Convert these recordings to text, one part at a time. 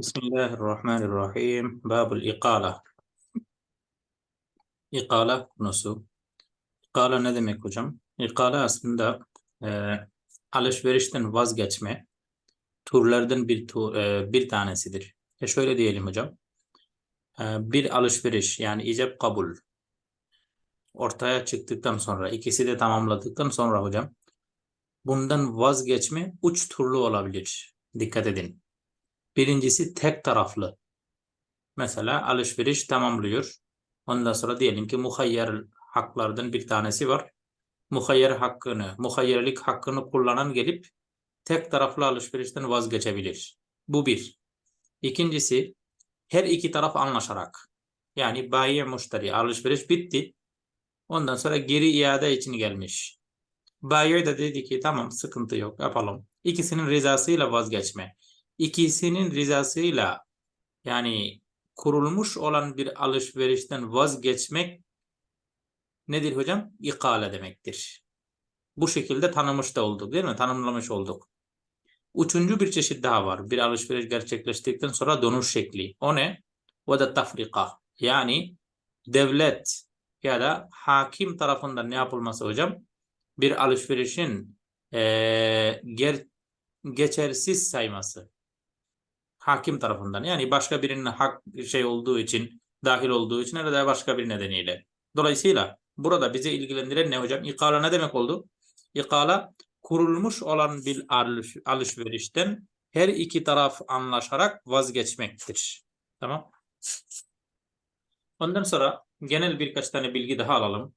Bismillahirrahmanirrahim. Babul ikala. İkala konusu. İkala ne demek hocam? İkala aslında e, alışverişten vazgeçme turlardan bir tu, e, bir tanesidir. E şöyle diyelim hocam. E, bir alışveriş yani icap kabul ortaya çıktıktan sonra ikisi de tamamladıktan sonra hocam bundan vazgeçme uç turlu olabilir. Dikkat edin. Birincisi tek taraflı. Mesela alışveriş tamamlıyor. Ondan sonra diyelim ki muhayyer haklardan bir tanesi var. Muhayyer hakkını, muhayyerlik hakkını kullanan gelip tek taraflı alışverişten vazgeçebilir. Bu bir. İkincisi her iki taraf anlaşarak. Yani bayi müşteri alışveriş bitti. Ondan sonra geri iade için gelmiş. Bayi de dedi ki tamam sıkıntı yok yapalım. İkisinin rızasıyla vazgeçme. İkisinin rızasıyla yani kurulmuş olan bir alışverişten vazgeçmek nedir hocam? İkale demektir. Bu şekilde tanımış da olduk değil mi? Tanımlamış olduk. Üçüncü bir çeşit daha var. Bir alışveriş gerçekleştikten sonra dönüş şekli. O ne? O da tafrika. Yani devlet ya da hakim tarafından ne yapılması hocam? Bir alışverişin e, ger geçersiz sayması. Hakim tarafından. Yani başka birinin hak şey olduğu için, dahil olduğu için ya da başka bir nedeniyle. Dolayısıyla burada bizi ilgilendiren ne hocam? İkala ne demek oldu? İkala kurulmuş olan bir alışverişten her iki taraf anlaşarak vazgeçmektir. Tamam. Ondan sonra genel birkaç tane bilgi daha alalım.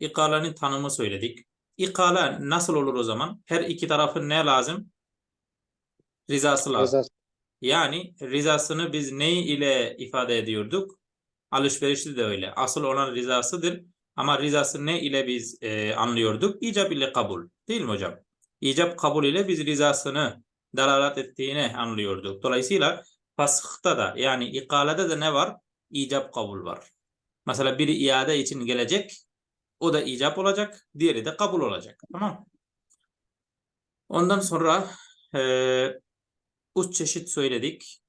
İkalanın tanımı söyledik. İkala nasıl olur o zaman? Her iki tarafın ne lazım? Rızası lazım. Rızası. Yani rızasını biz ne ile ifade ediyorduk? Alışverişte de öyle. Asıl olan rızasıdır. Ama rızası ne ile biz e, anlıyorduk? İcab ile kabul. Değil mi hocam? İcab kabul ile biz rızasını dalalat ettiğini anlıyorduk. Dolayısıyla fasıhta da yani ikalede de ne var? İcab kabul var. Mesela biri iade için gelecek. O da icap olacak. Diğeri de kabul olacak. Tamam Ondan sonra e, üç çeşit söyledik.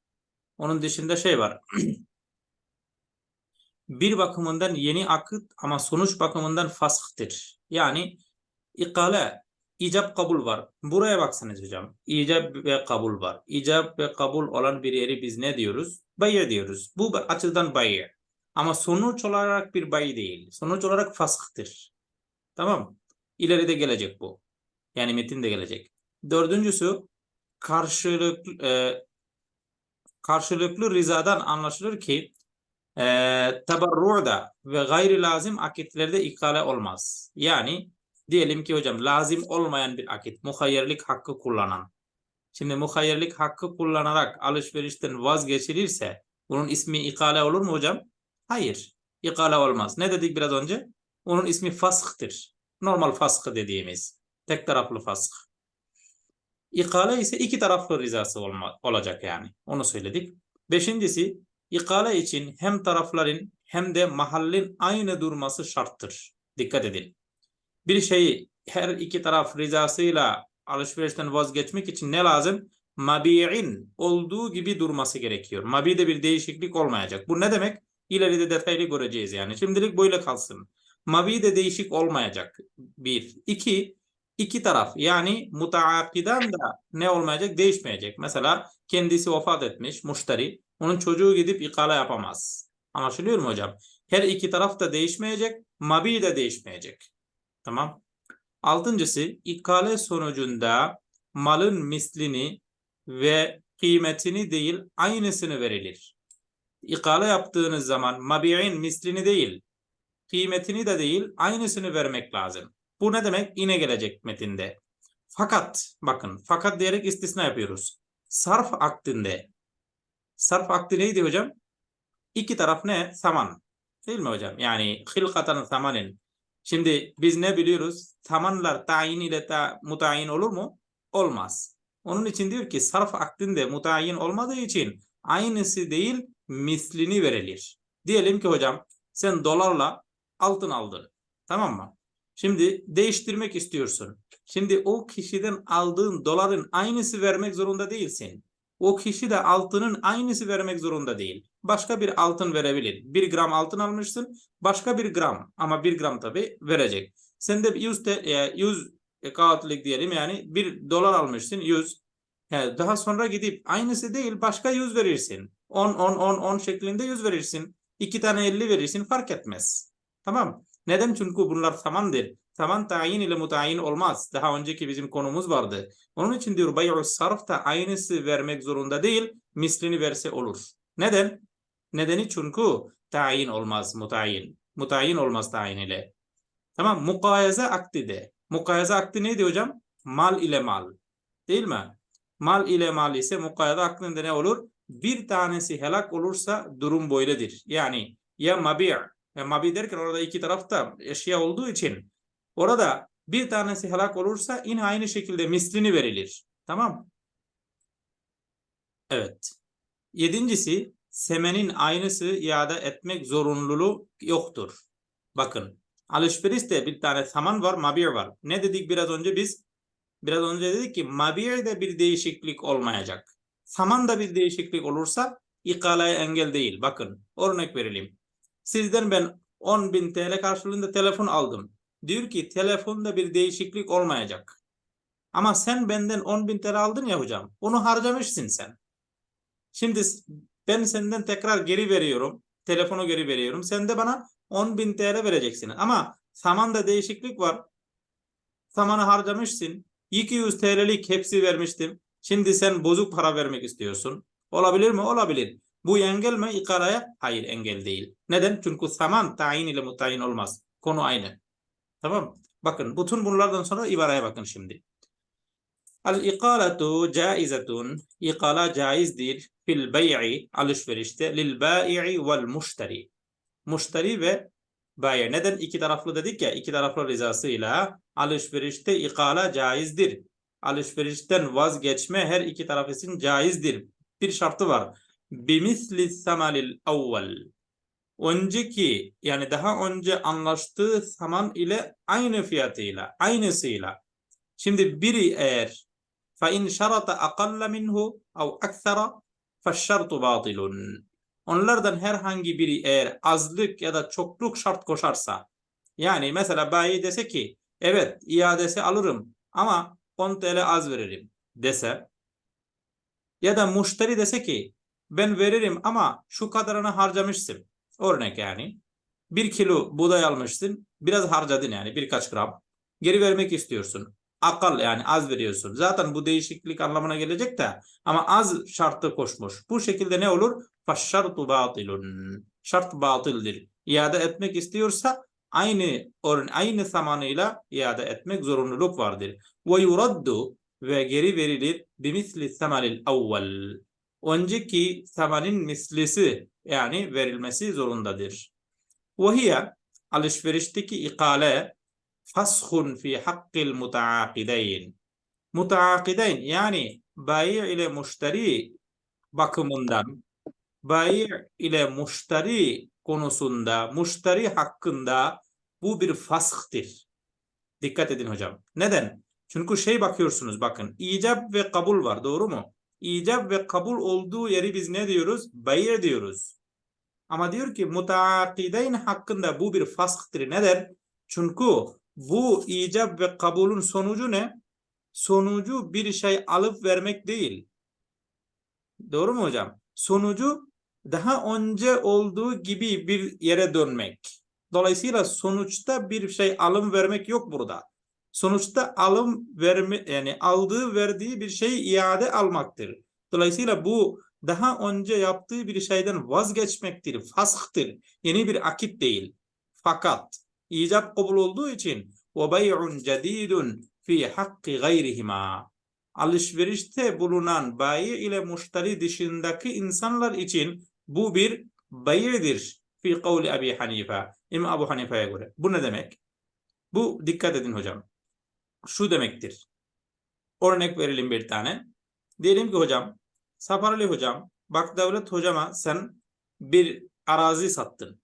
Onun dışında şey var. bir bakımından yeni akıt ama sonuç bakımından fasıhtır. Yani ikale, icap kabul var. Buraya baksanız hocam. İcap ve kabul var. İcap ve kabul olan bir yeri biz ne diyoruz? Bayır diyoruz. Bu açıdan bayır. Ama sonuç olarak bir bayı değil. Sonuç olarak fasıhtır. Tamam İleride gelecek bu. Yani metin de gelecek. Dördüncüsü karşılıklı e, karşılıklı rizadan anlaşılır ki e, tabarru'da ve gayri lazım akitlerde ikale olmaz. Yani diyelim ki hocam lazım olmayan bir akit, muhayyerlik hakkı kullanan. Şimdi muhayyerlik hakkı kullanarak alışverişten vazgeçilirse bunun ismi ikale olur mu hocam? Hayır. İkale olmaz. Ne dedik biraz önce? Onun ismi fasıhtır. Normal faskı dediğimiz. Tek taraflı fask. İkale ise iki taraflı rızası olma, olacak yani. Onu söyledik. Beşincisi İkale için hem tarafların hem de mahallin aynı durması şarttır. Dikkat edin. Bir şeyi her iki taraf rızasıyla alışverişten vazgeçmek için ne lazım? Mabi'in olduğu gibi durması gerekiyor. Mabi'de bir değişiklik olmayacak. Bu ne demek? İleride detaylı göreceğiz yani. Şimdilik böyle kalsın. Mabi'de değişik olmayacak. Bir. İki, iki taraf yani mutaakiden da ne olmayacak? Değişmeyecek. Mesela kendisi vefat etmiş müşteri. Onun çocuğu gidip ikale yapamaz. Anlaşılıyor mu hocam? Her iki taraf da değişmeyecek. Mabi de değişmeyecek. Tamam. Altıncısı ikale sonucunda malın mislini ve kıymetini değil aynısını verilir. İkale yaptığınız zaman mabi'in mislini değil kıymetini de değil aynısını vermek lazım. Bu ne demek? Yine gelecek metinde. Fakat bakın fakat diyerek istisna yapıyoruz. Sarf aktinde sarf akdi neydi hocam? İki taraf ne? Saman. Değil mi hocam? Yani hilkatan samanin. Şimdi biz ne biliyoruz? Samanlar tayin ile ta, mutayin olur mu? Olmaz. Onun için diyor ki sarf akdinde mutayin olmadığı için aynısı değil mislini verilir. Diyelim ki hocam sen dolarla altın aldın. Tamam mı? Şimdi değiştirmek istiyorsun. Şimdi o kişiden aldığın doların aynısı vermek zorunda değilsin. o kişi de altının aynısı vermek zorunda değil. Başka bir altın verebilir. Bir gram altın almışsın, başka bir gram ama bir gram tabi verecek. Sen de 100, te, e, 100 kağıtlık diyelim yani bir dolar almışsın 100. Yani daha sonra gidip aynısı değil başka 100 verirsin. 10, 10, 10, 10 şeklinde 100 verirsin. İki tane 50 verirsin fark etmez. Tamam. Neden? Çünkü bunlar zamandır. Zaman tayin ile mutayin olmaz. Daha önceki bizim konumuz vardı. Onun için diyor bay'u sarf da aynısı vermek zorunda değil, mislini verse olur. Neden? Nedeni çünkü tayin olmaz mutayin. Mutayin olmaz tayin ile. Tamam mukayaza akdi de. Mukayaza akdi neydi hocam? Mal ile mal. Değil mi? Mal ile mal ise mukayaza akdinde ne olur? Bir tanesi helak olursa durum böyledir. Yani ya mabi' ya mabi derken orada iki tarafta eşya olduğu için orada bir tanesi helak olursa yine aynı şekilde mislini verilir. Tamam. Evet. Yedincisi semenin aynısı iade etmek zorunluluğu yoktur. Bakın alışverişte bir tane saman var, mabir var. Ne dedik biraz önce biz? Biraz önce dedik ki mabirde bir değişiklik olmayacak. Saman bir değişiklik olursa ikalaya engel değil. Bakın örnek verelim. Sizden ben 10.000 TL karşılığında telefon aldım. Diyor ki telefonda bir değişiklik olmayacak. Ama sen benden 10.000 TL aldın ya hocam. Onu harcamışsın sen. Şimdi ben senden tekrar geri veriyorum. Telefonu geri veriyorum. Sen de bana 10.000 TL vereceksin. Ama zamanda değişiklik var. Zamanı harcamışsın. 200 TL'lik hepsi vermiştim. Şimdi sen bozuk para vermek istiyorsun. Olabilir mi? Olabilir. Bu engel mi ikaraya? Hayır engel değil. Neden? Çünkü zaman tayin ile mutayin olmaz. Konu aynı. Tamam Bakın bütün bunlardan sonra ibareye bakın şimdi. Al ikalatu caizetun. İkala caizdir fil bey'i alışverişte lil bai'i vel muşteri. Muşteri ve bayi. Neden iki taraflı dedik ya? iki taraflı rızasıyla alışverişte ikala caizdir. Alışverişten vazgeçme her iki taraf için caizdir. Bir şartı var bimisli samalil avval önceki yani daha önce anlaştığı saman ile aynı fiyatıyla aynısıyla. Şimdi biri eğer fa in şarata akalla minhu au aksara fa şartu batilun onlardan herhangi biri eğer azlık ya da çokluk şart koşarsa yani mesela bayi dese ki evet iadesi alırım ama 10 TL az veririm. dese ya da müşteri dese ki ben veririm ama şu kadarını harcamışsın. Örnek yani. Bir kilo buğday almışsın. Biraz harcadın yani birkaç gram. Geri vermek istiyorsun. Akal yani az veriyorsun. Zaten bu değişiklik anlamına gelecek de ama az şartı koşmuş. Bu şekilde ne olur? Faşşartu batilun. Şart batıldır. İade etmek istiyorsa aynı oran aynı zamanıyla iade etmek zorunluluk vardır. Ve yuraddu ve geri verilir bimisli semalil evvel. Önceki samanin mislisi yani verilmesi zorundadır. Ve hiye alışverişteki ikale fashun fi hakkil mutaakideyn. Mutaakideyn yani bayi ile müşteri bakımından bayi ile müşteri konusunda, müşteri hakkında bu bir fashtır. Dikkat edin hocam. Neden? Çünkü şey bakıyorsunuz bakın icap ve kabul var doğru mu? İcap ve kabul olduğu yeri biz ne diyoruz? Bayir diyoruz. Ama diyor ki mutaakideyn hakkında bu bir fashtır. Neden? Çünkü bu icap ve kabulün sonucu ne? Sonucu bir şey alıp vermek değil. Doğru mu hocam? Sonucu daha önce olduğu gibi bir yere dönmek. Dolayısıyla sonuçta bir şey alım vermek yok burada. Sonuçta alım verme yani aldığı verdiği bir şey iade almaktır. Dolayısıyla bu daha önce yaptığı bir şeyden vazgeçmektir, fashtır. Yeni bir akit değil. Fakat icap kabul olduğu için ve bey'un cedidun fi hakki gayrihima alışverişte bulunan bayi ile müşteri dışındaki insanlar için bu bir bayidir fi kavli Abi Hanife. İmam Abu Hanife'ye göre. Bu ne demek? Bu dikkat edin hocam. Şu demektir. Örnek verelim bir tane. Diyelim ki hocam, Saparali hocam, bak devlet hocama sen bir arazi sattın.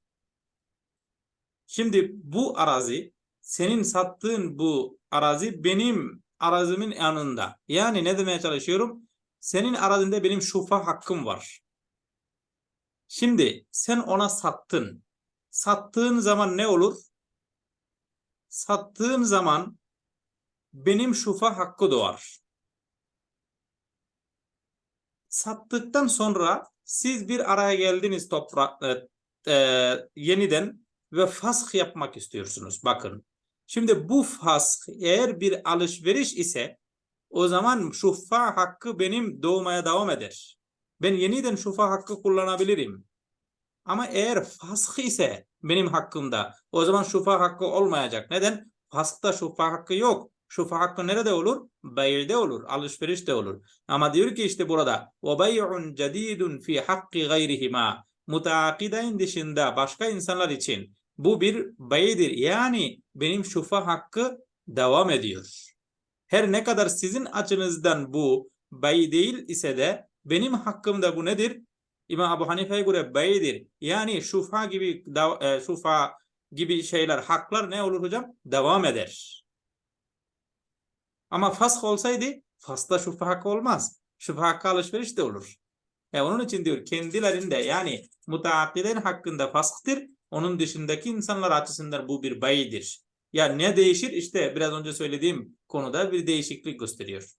Şimdi bu arazi, senin sattığın bu arazi benim arazimin yanında. Yani ne demeye çalışıyorum? senin arazinde benim şufa hakkım var. Şimdi sen ona sattın. Sattığın zaman ne olur? Sattığın zaman benim şufa hakkı doğar. Sattıktan sonra siz bir araya geldiniz toprak e, e, yeniden ve fask yapmak istiyorsunuz. Bakın. Şimdi bu fask eğer bir alışveriş ise o zaman şufa hakkı benim doğmaya devam eder. Ben yeniden şufa hakkı kullanabilirim. Ama eğer fask ise benim hakkımda o zaman şufa hakkı olmayacak. Neden? Faskta şufa hakkı yok Şufa hakkı nerede olur? Bey'de olur, alışverişte olur. Ama diyor ki işte burada وَبَيْعٌ جَد۪يدٌ فِي حَقِّ غَيْرِهِمَا Mutaakideyn dışında başka insanlar için bu bir beydir. Yani benim şufa hakkı devam ediyor. Her ne kadar sizin açınızdan bu bey değil ise de benim hakkımda bu nedir? İmam Ebu Hanife'ye göre beydir. Yani şufa gibi da- e, şufa gibi şeyler, haklar ne olur hocam? Devam eder. Ama fask olsaydı fasda şufa hakkı olmaz. Şufa hakkı alışveriş de olur. E onun için diyor kendilerinde yani mutaakiden hakkında fasktır. Onun dışındaki insanlar açısından bu bir beydir. Ya ne değişir? İşte biraz önce söylediğim konuda bir değişiklik gösteriyor.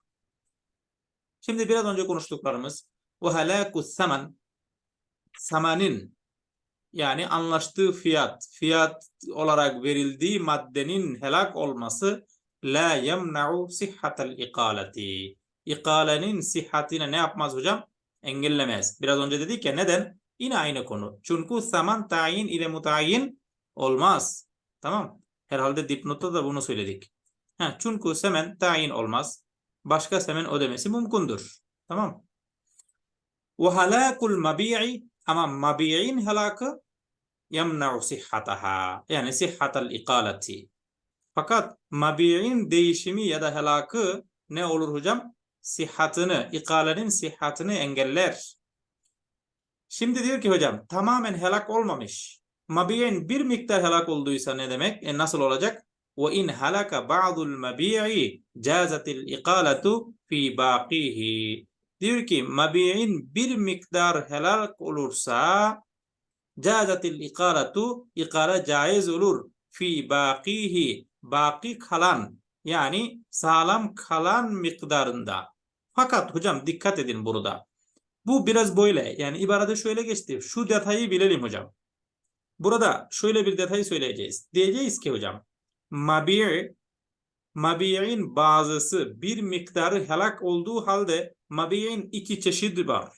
Şimdi biraz önce konuştuklarımız bu halaku saman samanin yani anlaştığı fiyat, fiyat olarak verildiği maddenin helak olması la yemna'u sihhatel ikaleti. İkalenin sihatine ne yapmaz hocam? Engellemez. Biraz önce dedik ya neden? Yine aynı konu. Çünkü zaman tayin ile mutayin olmaz. Tamam. Herhalde dipnotta da bunu söyledik. Ha, çünkü semen tayin olmaz. Başka semen ödemesi mümkündür. Tamam. Ve halakul mabi'i ama mabi'in helakı yemna'u sihhataha. Yani sihhatal ikaleti. Fakat mabi'in değişimi ya da helakı ne olur hocam? Sihatını, ikalenin sihatını engeller. Şimdi diyor ki hocam tamamen helak olmamış. Mabi'in bir miktar helak olduysa ne demek? E nasıl olacak? Ve in halaka ba'dul mabi'i cazatil ikaletu fi baqihi. Diyor ki mabi'in bir miktar helak olursa cazatil ikaletu ikale caiz olur fi baqihi baki kalan yani sağlam kalan miktarında. Fakat hocam dikkat edin burada. Bu biraz böyle. Yani ibarede şöyle geçti. Şu detayı bilelim hocam. Burada şöyle bir detayı söyleyeceğiz. Diyeceğiz ki hocam mabi' mabi'in bazısı bir miktarı helak olduğu halde mabi'in iki çeşidi var.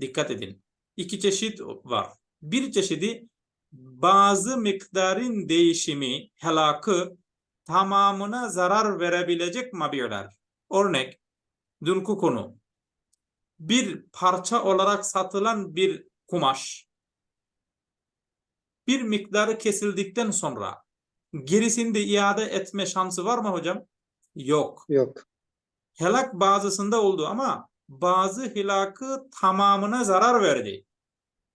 Dikkat edin. İki çeşit var. Bir çeşidi bazı miktarın değişimi, helakı tamamına zarar verebilecek mabi'ler. Örnek, dünkü konu. Bir parça olarak satılan bir kumaş bir miktarı kesildikten sonra gerisini de iade etme şansı var mı hocam? Yok. Yok. Helak bazısında oldu ama bazı hilakı tamamına zarar verdi.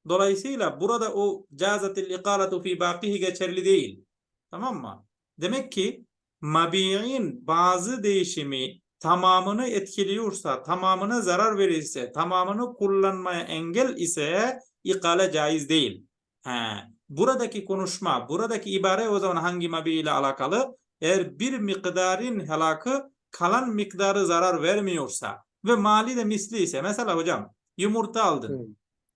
Dolayısıyla burada o cazatil ikalatu fi bakihi geçerli değil. Tamam mı? Demek ki mabi'in bazı değişimi tamamını etkiliyorsa, tamamına zarar verirse, tamamını kullanmaya engel ise ikale caiz değil. He. Buradaki konuşma, buradaki ibare o zaman hangi mabi ile alakalı? Eğer bir miktarın helakı kalan miktarı zarar vermiyorsa ve mali de misli ise mesela hocam yumurta aldın. Hı.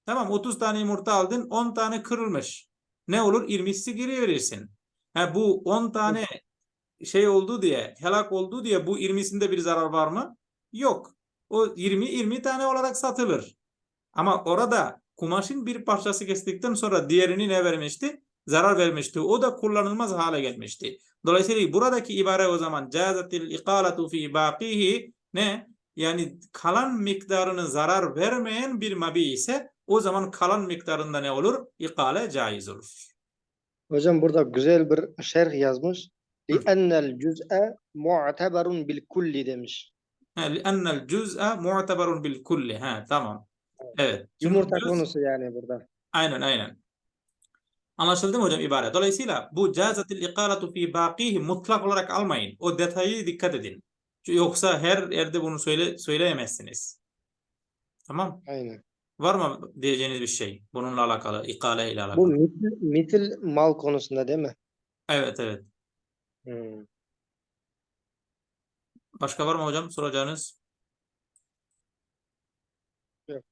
Tamam 30 tane yumurta aldın 10 tane kırılmış. Ne olur? 20'si geri verirsin. Ha, bu 10 tane şey oldu diye helak oldu diye bu 20'sinde bir zarar var mı? Yok. O 20 20 tane olarak satılır. Ama orada kumaşın bir parçası kestikten sonra diğerini ne vermişti? Zarar vermişti. O da kullanılmaz hale gelmişti. Dolayısıyla buradaki ibare o zaman cazatil ikalatu fi baqihi ne? Yani kalan miktarını zarar vermeyen bir mabi ise o zaman kalan miktarında ne olur? İkale caiz olur. Hocam burada güzel bir şerh yazmış. لِأَنَّ الْجُزْءَ مُعْتَبَرٌ بِالْكُلِّ demiş. لأن الجزء معتبر بالكل ha tamam. Evet. Çünkü Yumurta cüz- konusu yani burada. Aynen aynen. Anlaşıldı mı hocam ibare? Dolayısıyla bu cazatil ikalatu fi bakihi mutlak olarak almayın. O detayı dikkat edin. Yoksa her yerde bunu söyle söyleyemezsiniz. Tamam. Aynen. Var mı diyeceğiniz bir şey bununla alakalı, ikale ile Bu alakalı? mitil, mitil mal konusunda değil mi? Evet, evet. Hmm. Başka var mı hocam soracağınız? Yok.